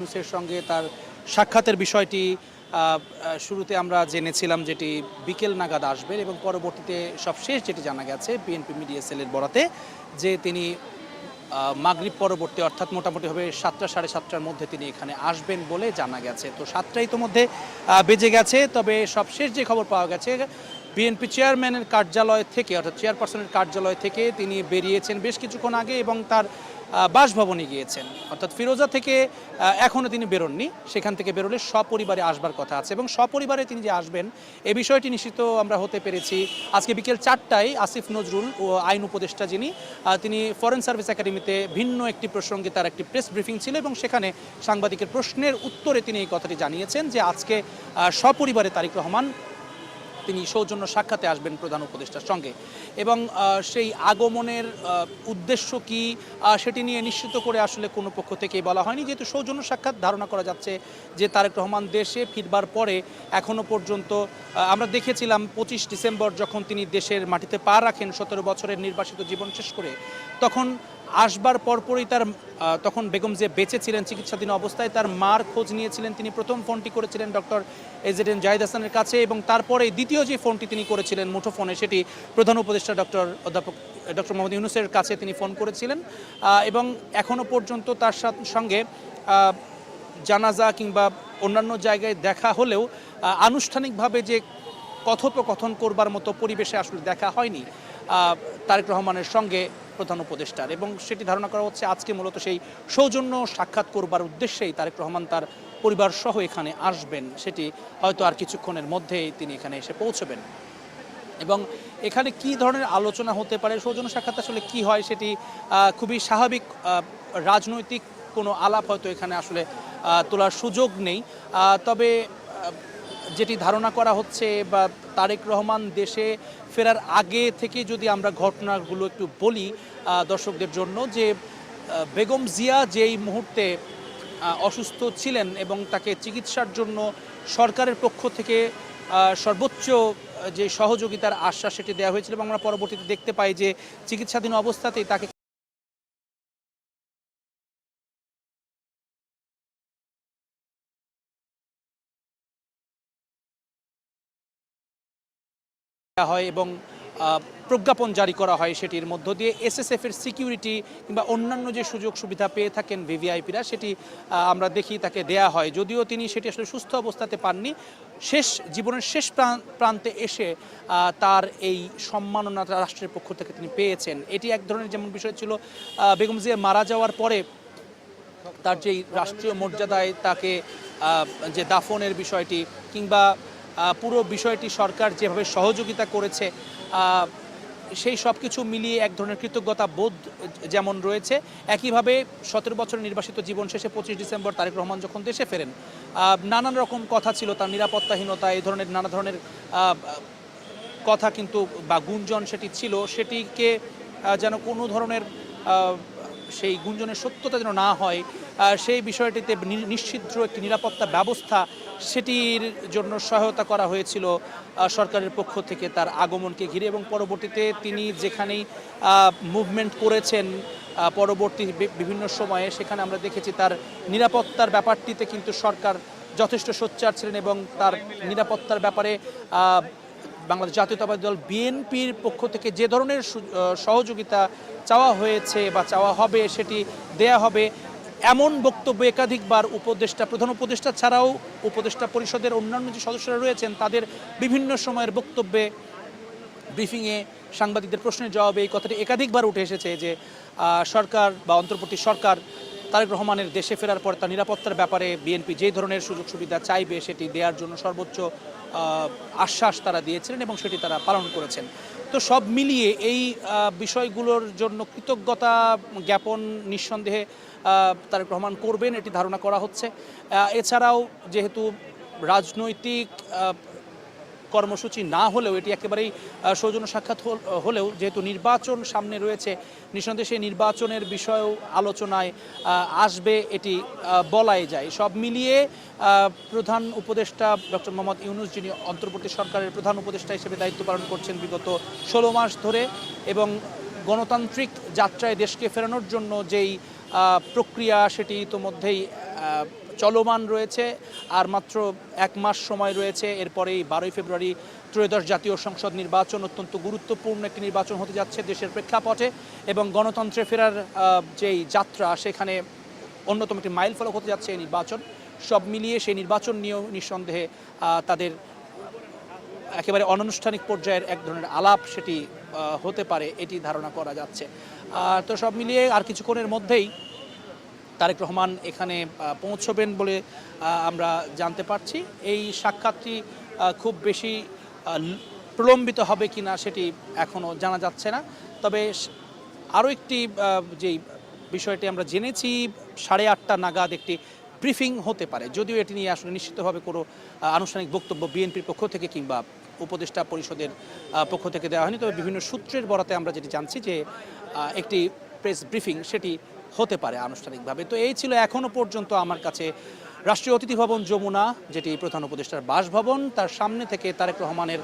ইউনুসের সঙ্গে তার সাক্ষাতের বিষয়টি শুরুতে আমরা জেনেছিলাম যেটি বিকেল নাগাদ আসবেন এবং পরবর্তীতে সবশেষ যেটি জানা গেছে বিএনপি মিডিয়া সেলের বরাতে, যে তিনি মাগরিব পরবর্তী অর্থাৎ মোটামুটি হবে সাতটা, সাড়ে সাতটার মধ্যে তিনি এখানে আসবেন বলে জানা গেছে। তো সাতটা ইতোমধ্যে বেজে গেছে, তবে সবশেষ যে খবর পাওয়া গেছে বিএনপি চেয়ারম্যানের কার্যালয় থেকে, অর্থাৎ চেয়ারপারসনের কার্যালয় থেকে তিনি বেরিয়েছেন বেশ কিছুক্ষণ আগে এবং তার বাসভবনে গিয়েছেন। অর্থাৎ ফিরোজা থেকে এখনও তিনি বেরোননি। সেখান থেকে বেরোলে সপরিবারে আসবার কথা আছে এবং সপরিবারে তিনি যে আসবেন, এ বিষয়টি নিশ্চিত আমরা হতে পেরেছি। আজকে বিকেল চারটায় আসিফ নজরুল ও আইন উপদেষ্টা যিনি তিনি ফরেন সার্ভিস একাডেমিতে ভিন্ন একটি প্রসঙ্গে তার একটি প্রেস ব্রিফিং ছিল এবং সেখানে সাংবাদিকের প্রশ্নের উত্তরে তিনি এই কথাটি জানিয়েছেন যে আজকে সপরিবারে তারিক রহমান তিনি সৌজন্য সাক্ষাতে আসবেন প্রধান উপদেষ্টার সঙ্গে। এবং সেই আগমনের উদ্দেশ্য কি সেটি নিয়ে নিশ্চিত করে আসলে কোনো পক্ষ থেকেই বলা হয়নি। যেহেতু সৌজন্য সাক্ষাৎ ধারণা করা যাচ্ছে যে তারেক রহমান দেশে ফিরবার পরে এখনও পর্যন্ত আমরা দেখেছিলাম পঁচিশ ডিসেম্বর যখন তিনি দেশের মাটিতে পা রাখেন সতেরো বছরের নির্বাসিত জীবন শেষ করে, তখন আসবার পরপরই তার তখন বেগম যে বেঁচে ছিলেন চিকিৎসাধীন অবস্থায়, তার মার খোঁজ নিয়েছিলেন। তিনি প্রথম ফোনটি করেছিলেন ডক্টর এজেডেন জাহিদ হাসানের কাছে এবং তারপরে দ্বিতীয় যে ফোনটি তিনি করেছিলেন মুঠো ফোনে সেটি প্রধান উপদেষ্টা ডক্টর অধ্যাপক ডক্টর মোহাম্মদ ইউনুসের কাছে তিনি ফোন করেছিলেন। এবং এখনও পর্যন্ত তার সঙ্গে জানাজা কিংবা অন্যান্য জায়গায় দেখা হলেও আনুষ্ঠানিকভাবে যে কথোপকথন করবার মতো পরিবেশে আসলে দেখা হয়নি। তারেক রহমানের সঙ্গে প্রধান উপদেষ্টার এবং সেটি ধারণা করা হচ্ছে আজকে মূলত সেই সৌজন্য সাক্ষাৎ করবার উদ্দেশ্যেই তারেক রহমান তার পরিবার সহ এখানে আসবেন। সেটি হয়তো আর কিছুক্ষণের মধ্যেই তিনি এখানে এসে পৌঁছবেন। এবং এখানে কি ধরনের আলোচনা হতে পারে, সৌজন্য সাক্ষাৎ আসলে কি হয় সেটি খুবই স্বাভাবিক রাজনৈতিক কোনো আলাপ হয়তো এখানে আসলে তোলার সুযোগ নেই। তবে যেটি ধারণা করা হচ্ছে বা তারেক রহমান দেশে ফেরার আগে থেকে যদি আমরা ঘটনাগুলো একটু বলি দর্শকদের জন্য যে বেগম জিয়া যেই মুহূর্তে অসুস্থ ছিলেন এবং তাকে চিকিৎসার জন্য সরকারের পক্ষ থেকে সর্বোচ্চ যে সহযোগিতার আশ্বাস সেটি দেওয়া হয়েছিল এবং আমরা পরবর্তীতে দেখতে পাই যে চিকিৎসাধীন অবস্থাতেই তাকে হয় এবং প্রজ্ঞাপন জারি করা হয় সেটির মধ্য দিয়ে এসএসএফ এর সিকিউরিটি কিংবা অন্যান্য যে সুযোগ সুবিধা পেয়ে থাকেন ভিভিআইপিরা সেটি আমরা দেখি তাকে দেয়া হয়। যদিও তিনি সেটি আসলে সুস্থ অবস্থাতে পাননি, শেষ, জীবনের শেষ প্রান- প্রান্তে এসে তার এই সম্মাননা রাষ্ট্রের পক্ষ থেকে তিনি পেয়েছেন। এটি এক ধরনের যেমন বিষয় ছিল বেগম জিয়া মারা যাওয়ার পরে তার যেই রাষ্ট্রীয় মর্যাদায় তাকে যে দাফনের বিষয়টি কিংবা পুরো বিষয়টি সরকার যেভাবে সহযোগিতা করেছে সেই সব কিছু মিলিয়ে এক ধরনের কৃতজ্ঞতা বোধ যেমন রয়েছে, একইভাবে সতেরো বছরের নির্বাসিত জীবন শেষে পঁচিশ ডিসেম্বর তারেক রহমান যখন দেশে ফেরেন নানান রকম কথা ছিল তার নিরাপত্তাহীনতা, এই ধরনের নানা ধরনের কথা কিন্তু বা গুঞ্জন সেটি ছিল, সেটিকে যেন কোনো ধরনের সেই গুঞ্জনের সত্যতা যেন না হয় সেই বিষয়টিতে নিশ্চিদ্র একটি নিরাপত্তা ব্যবস্থা সেটির জন্য সহায়তা করা হয়েছিল সরকারের পক্ষ থেকে তার আগমনকে ঘিরে এবং পরবর্তীতে তিনি যেখানেই মুভমেন্ট করেছেন পরবর্তী বিভিন্ন সময়ে সেখানে আমরা দেখেছি তার নিরাপত্তার ব্যাপারটিতে কিন্তু সরকার যথেষ্ট সোচ্চার ছিলেন এবং তার নিরাপত্তার ব্যাপারে বাংলাদেশ জাতীয়তাবাদী দল বিএনপির পক্ষ থেকে যে ধরনের সহযোগিতা চাওয়া হয়েছে বা চাওয়া হবে সেটি দেয়া হবে। এমন বক্তব্য একাধিকবার উপদেষ্টা, প্রধান উপদেষ্টা ছাড়াও উপদেষ্টা পরিষদের অন্যান্য যে সদস্যরা রয়েছেন, তাদের বিভিন্ন সময়ের বক্তব্যে, ব্রিফিংয়ে সাংবাদিকদের প্রশ্নের জবাবে এই কথাটি একাধিকবার উঠে এসেছে যে সরকার বা অন্তর্বর্তী সরকার তারেক রহমানের দেশে ফেরার পর তার নিরাপত্তার ব্যাপারে বিএনপি যে ধরনের সুযোগ সুবিধা চাইবে সেটি দেওয়ার জন্য সর্বোচ্চ আশ্বাস তারা দিয়েছিলেন এবং সেটি তারা পালন করেছেন। তো সব মিলিয়ে এই বিষয়গুলোর জন্য কৃতজ্ঞতা জ্ঞাপন নিঃসন্দেহে তারেক রহমান করবেন, এটি ধারণা করা হচ্ছে। এছাড়াও যেহেতু রাজনৈতিক কর্মসূচি না হলেও, এটি একেবারেই সৌজন্য সাক্ষাৎ হল- হলেও যেহেতু নির্বাচন সামনে রয়েছে, নিঃসন্দেহে সেই নির্বাচনের বিষয়েও আলোচনায় আসবে, এটি বলাই যায়। সব মিলিয়ে প্রধান উপদেষ্টা ডক্টর মোহাম্মদ ইউনুস, যিনি অন্তর্বর্তী সরকারের প্রধান উপদেষ্টা হিসেবে দায়িত্ব পালন করছেন বিগত ষোলো মাস ধরে এবং গণতান্ত্রিক যাত্রায় দেশকে ফেরানোর জন্য যেই প্রক্রিয়া সেটি ইতোমধ্যেই চলমান রয়েছে। আর মাত্র এক মাস সময় রয়েছে। এরপরেই বারোই ফেব্রুয়ারি ত্রয়োদশ জাতীয় সংসদ নির্বাচন অত্যন্ত গুরুত্বপূর্ণ একটি নির্বাচন হতে যাচ্ছে দেশের প্রেক্ষাপটে। এবং গণতন্ত্রে ফেরার যেই যাত্রা, সেখানে অন্যতম একটি মাইল ফলক হতে যাচ্ছে এই নির্বাচন। সব মিলিয়ে সেই নির্বাচন নিয়েও নিঃসন্দেহে তাদের একেবারে অনানুষ্ঠানিক পর্যায়ের এক ধরনের আলাপ সেটি হতে পারে, এটি ধারণা করা যাচ্ছে। তো সব মিলিয়ে আর কিছুক্ষণের মধ্যেই তারেক রহমান এখানে পৌঁছবেন বলে আমরা জানতে পারছি। এই সাক্ষাৎটি খুব বেশি প্রলম্বিত হবে কি না সেটি এখনও জানা যাচ্ছে না। তবে আরও একটি যেই বিষয়টি আমরা জেনেছি, সাড়ে আটটা নাগাদ একটি ব্রিফিং হতে পারে। যদিও এটি নিয়ে আসলে নিশ্চিতভাবে কোনো আনুষ্ঠানিক বক্তব্য বিএনপির পক্ষ থেকে কিংবা উপদেষ্টা পরিষদের পক্ষ থেকে দেওয়া হয়নি। তবে বিভিন্ন সূত্রের বরাতে আমরা যেটি জানছি যে একটি প্রেস ব্রিফিং সেটি হতে পারে আনুষ্ঠানিকভাবে। তো এই ছিল এখনও পর্যন্ত আমার কাছে রাষ্ট্রীয় অতিথি ভবন যমুনা, যেটি প্রধান উপদেষ্টার বাসভবন। তার সামনে থেকে তারেক রহমানের